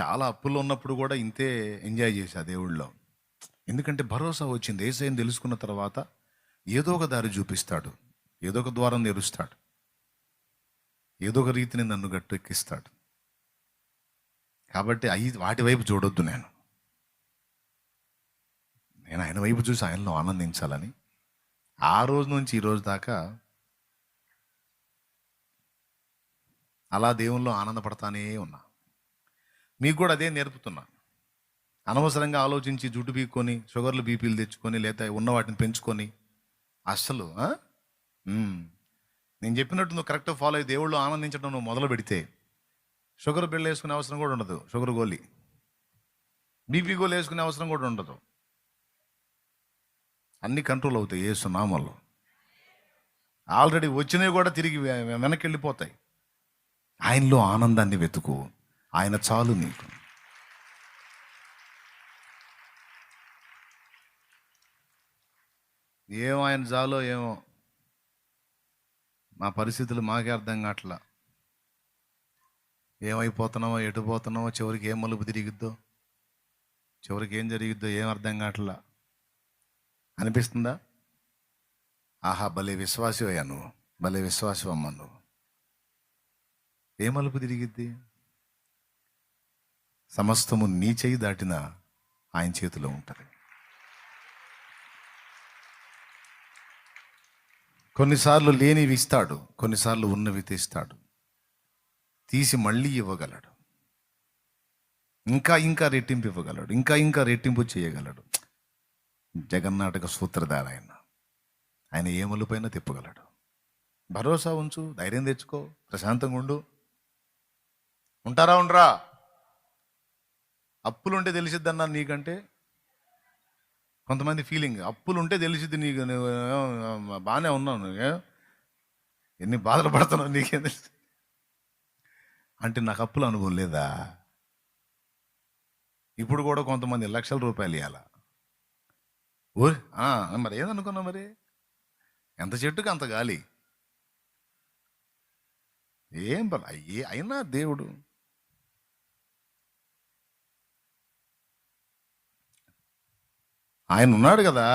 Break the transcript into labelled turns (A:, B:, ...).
A: చాలా అప్పుల్లో ఉన్నప్పుడు కూడా ఇంతే ఎంజాయ్ చేశా దేవుళ్ళలో ఎందుకంటే భరోసా వచ్చింది. ఏసైని తెలుసుకున్న తర్వాత ఏదో ఒక దారి చూపిస్తాడు. ఏదో ఒక ద్వారం తెరుస్తాడు. ఏదో ఒక రీతిని నన్ను గట్టెక్కిస్తాడు. కాబట్టి అయి వాటి వైపు చూడొద్దు నేను. నేను ఆయన వైపు చూసి ఆయనలో ఆనందించాలని ఆ రోజు నుంచి ఈ రోజు దాకా అలా దేవుల్లో ఆనందపడతానే ఉన్నా. మీకు కూడా అదే నేర్పుతున్నా. అనవసరంగా ఆలోచించి జుట్టు పీక్కొని షుగర్లు బీపీలు తెచ్చుకొని లేదా ఉన్న వాటిని పెంచుకొని అస్సలు నేను చెప్పినట్టు నువ్వు కరెక్ట్గా ఫాలో అయ్యి దేవుళ్ళు ఆనందించడం నువ్వు మొదలు పెడితే షుగర్ బిళ్ళ వేసుకునే అవసరం కూడా ఉండదు షుగర్ గోళీ బీపీ గోళీ వేసుకునే అవసరం కూడా ఉండదు. అన్ని కంట్రోల్ అవుతాయి ఏ సునామాల్లో ఆల్రెడీ వచ్చినవి కూడా తిరిగి వెనక్కి వెళ్ళిపోతాయి. ఆయనలో ఆనందాన్ని వెతుకు. ఆయన చాలు నీకు. ఏమో ఆయన చాలో ఏమో? మా పరిస్థితులు మాకే అర్థం కావట్లా. ఏమైపోతున్నామో ఎటుపోతున్నామో చివరికి ఏం మలుపు తిరిగిద్దో? చివరికి ఏం జరిగిద్దో ఏం అర్థం కావట్లా? అనిపిస్తుందా? ఆహా భలే విశ్వాసవయ్యా నువ్వు. భలే విశ్వాసం అమ్మ నువ్వు. ఏ మలుపు తిరిగిద్ది? సమస్తము నీ చేయి దాటిన ఆయన చేతిలో ఉంటుంది. కొన్నిసార్లు లేనివి ఇస్తాడు కొన్నిసార్లు ఉన్నవి తీస్తాడు. తీసి మళ్ళీ ఇవ్వగలడు. ఇంకా ఇంకా రెట్టింపు ఇవ్వగలడు ఇంకా ఇంకా రెట్టింపు చేయగలడు. జగన్నాటక సూత్రధార ఆయన ఆయన ఏ పైన తిప్పగలడు. భరోసా ఉంచు ధైర్యం తెచ్చుకో ప్రశాంతంగా ఉండు. ఉంటారా ఉండరా? అప్పులుంటే తెలిసిద్దన్నా నీకంటే? కొంతమంది ఫీలింగ్ అప్పులుంటే తెలిసిద్ది నీకు. బాగానే ఉన్నావు నువ్వు ఎన్ని బాధలు పడుతున్నావు నీకేం తెలుసు? అంటే నాకు అప్పులు అనుభవం లేదా? ఇప్పుడు కూడా కొంతమంది లక్షల రూపాయలు ఇవ్వాలా ఓ మరి ఏదనుకున్నావు మరి? ఎంత చెట్టుకు అంత గాలి? ఏం పర్లే అయ్యే అయినా దేవుడు. ఆయన ఉన్నాడు కదా.